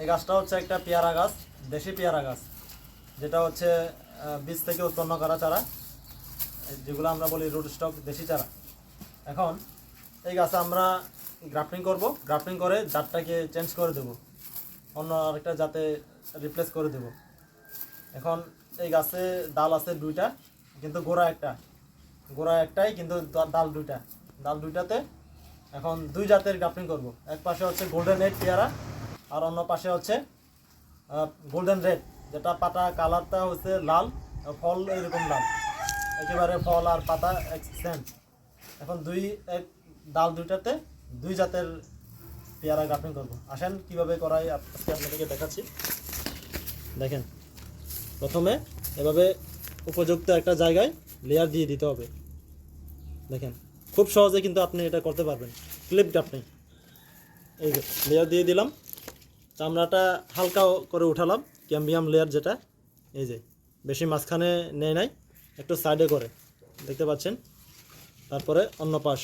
এই গাছটা হচ্ছে একটা পেয়ারা গাছ, দেশি পেয়ারা গাছ, যেটা হচ্ছে বীজ থেকে উৎপন্ন করা চারা, যেগুলো আমরা বলি রুট স্টক, দেশি চারা। এখন এই গাছে আমরা গ্রাফটিং করব, গ্রাফটিং করে জাতটাকে চেঞ্জ করে দেব, অন্য আরেকটা জাতে রিপ্লেস করে দেব। এখন এই গাছে ডাল আছে দুইটা, কিন্তু গোড়া একটা। গোড়া একটাই, কিন্তু ডাল দুইটা। ডাল দুইটাতে এখন দুই জাতের গ্রাফটিং করব। এক পাশে হচ্ছে গোল্ডেন রেড পেয়ারা আর অন্য পাশে হচ্ছে গোল্ডেন রেড যেটা পাতা কালারটা হচ্ছে লাল ফল এরকম লাল। একেবারে ফল আর পাতা এক সেম এখন দুই, এক ডাল দুইটাতে দুই জাতের পেয়ারা গ্রাফটিং করব। আসেন, কীভাবে করাই আজকে আপনাদেরকে দেখাচ্ছি। দেখেন, প্রথমে এভাবে উপযুক্ত একটা জায়গায় লেয়ার দিয়ে দিতে হবে। দেখেন, খুব সহজে কিন্তু আপনি এটা করতে পারবেন। ক্লিপ গ্রাফটিং এই লেয়ার দিয়ে দিলাম। চামড়াটা হালকা করে উঠালাম, ক্যাম্বিয়াম লেয়ার যেটা, এই যে, বেশি মাঝখানে নেয় নাই, একটু সাইডে করে, দেখতে পাচ্ছেন? তারপরে অন্য পাশ,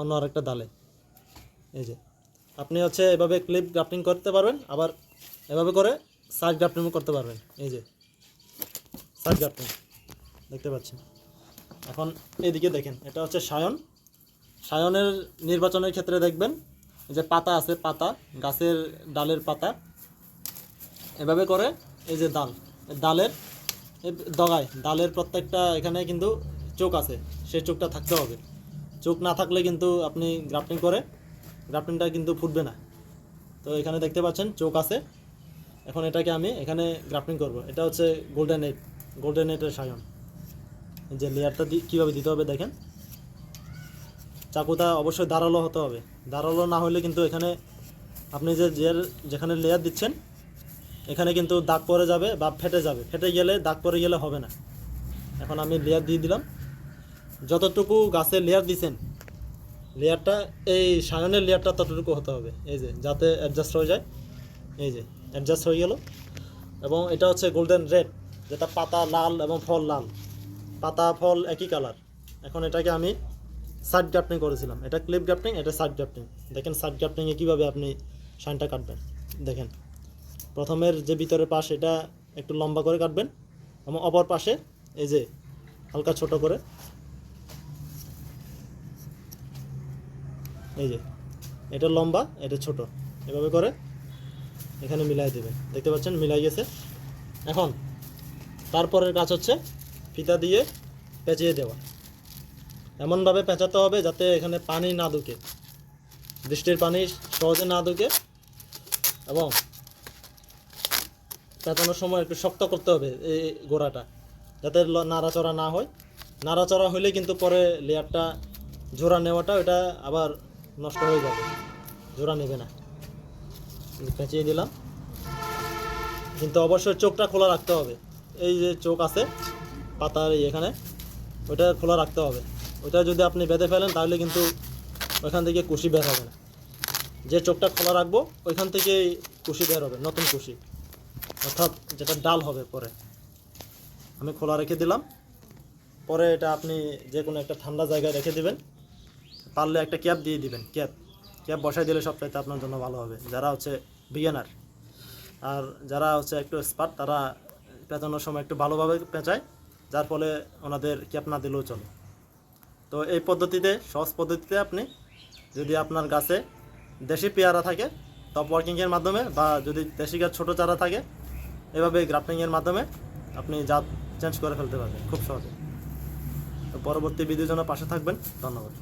অন্য আরেকটা ডালে, এই যে। আপনি হচ্ছে এভাবে ক্লিপ গ্রাফটিং করতে পারবেন, আবার এভাবে করে সাইড গ্রাফটিংও করতে পারবেন, এই যে সাইড গ্রাফটিং দেখতে পাচ্ছেন? এখন এদিকে দেখেন, এটা হচ্ছে সায়ন। সায়নের নির্বাচনের ক্ষেত্রে দেখবেন যে পাতা আছে, পাতা, গাছের ডালের পাতা। এভাবে করে এই যে ডাল ডালের ডগায়, ডালের প্রত্যেকটা এখানে কিন্তু চোখ আছে, সেই চোখটা থাকতে হবে। চোখ না থাকলে কিন্তু আপনি গ্রাফটিং করে, গ্রাফটিংটা কিন্তু ফুটবে না। তো এখানে দেখতে পাচ্ছেন চোখ আছে। এখন এটাকে আমি এখানে গ্রাফটিং করব। এটা হচ্ছে গোল্ডেন এইট, গোল্ডেন এইটের সায়ন। যে লেয়ারটা কীভাবে দিতে হবে দেখেন। চাকুটা অবশ্যই দাঁড়াল হতে হবে। দাঁড়াল না হলে কিন্তু এখানে আপনি যে যেখানে লেয়ার দিচ্ছেন, এখানে কিন্তু দাগ পড়ে যাবে বা ফেটে যাবে। ফেটে গেলে দাগ পড়ে গেলে হবে না। এখন আমি লেয়ার দিয়ে দিলাম। যতটুকু গাছের লেয়ার দিছেন লেয়ারটা এই সায়নের লেয়ারটা ততটুকু হতে হবে। এই যে, যাতে অ্যাডজাস্ট হয়ে যায়। এই যে অ্যাডজাস্ট হয়ে গেল। এবং এটা হচ্ছে গোল্ডেন রেড যেটা পাতা লাল এবং ফল লাল। পাতা, ফল একই কালার এখন এটাকে আমি সাইড গ্রাফটিং করেছিলাম। এটা ক্লিপ গ্রাফটিং এটা সাইড গ্রাফটিং দেখেন সাইড গ্রাফটিংয়ে কীভাবে আপনি শাইনটা কাটবেন। দেখেন, প্রথমের যে ভিতরের পাশ, এটা একটু লম্বা করে কাটবেন এবং অপর পাশে এই যে হালকা ছোট করে এই যে, এটা লম্বা, এটা ছোট। এভাবে করে এখানে মিলাই দেবেন। দেখতে পাচ্ছেন? মিলাই গেছে। এখন, তারপরের কাজ হচ্ছে ফিতা দিয়ে পেঁচিয়ে দেওয়া। এমনভাবে পেঁচাতে হবে যাতে এখানে পানি না ঢুকে। বৃষ্টির পানি সহজে না ঢুকে এবং পেঁচানোর সময় একটু শক্ত করতে হবে এই গোড়াটা যাতে নাড়াচড়া না হয়। নাড়াচড়া হলে কিন্তু পরে লেয়ারটা জোড়া নেওয়াটা ওটা আবার নষ্ট হয়ে যাবে, জোড়া নেবে না। পেঁচিয়ে দিলাম। কিন্তু অবশ্যই চোখটা খোলা রাখতে হবে। এই যে চোখ আছে পাতার এখানে, ওটা খোলা রাখতে হবে। ওটা যদি আপনি বেঁধে ফেলেন, তাহলে কিন্তু ওইখান থেকে কুশি বের হবে না। যে চোখটা খোলা রাখব, ওইখান থেকে কুশি বের হবে, নতুন কুশি। অর্থাৎ যেটা ডাল হবে পরে। আমি খোলা রেখে দিলাম। পরে এটা আপনি যে কোনো একটা ঠান্ডা জায়গায় রেখে দিবেন। পারলে একটা ক্যাপ দিয়ে দিবেন, ক্যাপ। ক্যাপ বসাই দিলে সবটাইতে আপনার জন্য ভালো হবে। যারা হচ্ছে বিজ্ঞানার আর যারা হচ্ছে একটু এক্সপার্ট তারা পেঁচানোর সময় একটু ভালোভাবে পেঁচায়। যার ফলে ওনাদের ক্যাপ না দিলেও চলে। তো এই পদ্ধতিতে, সহজ পদ্ধতিতে আপনি যদি আপনার গাছে দেশি পেয়ারা থাকে টপ ওয়ার্কিংয়ের মাধ্যমে বা যদি দেশি গাছ ছোটো চারা থাকে, এভাবে গ্রাফটিংয়ের মাধ্যমে আপনি জাত চেঞ্জ করে ফেলতে পারবেন, খুব সহজে। তো পরবর্তী ভিডিওর জন্য পাশে থাকবেন, ধন্যবাদ।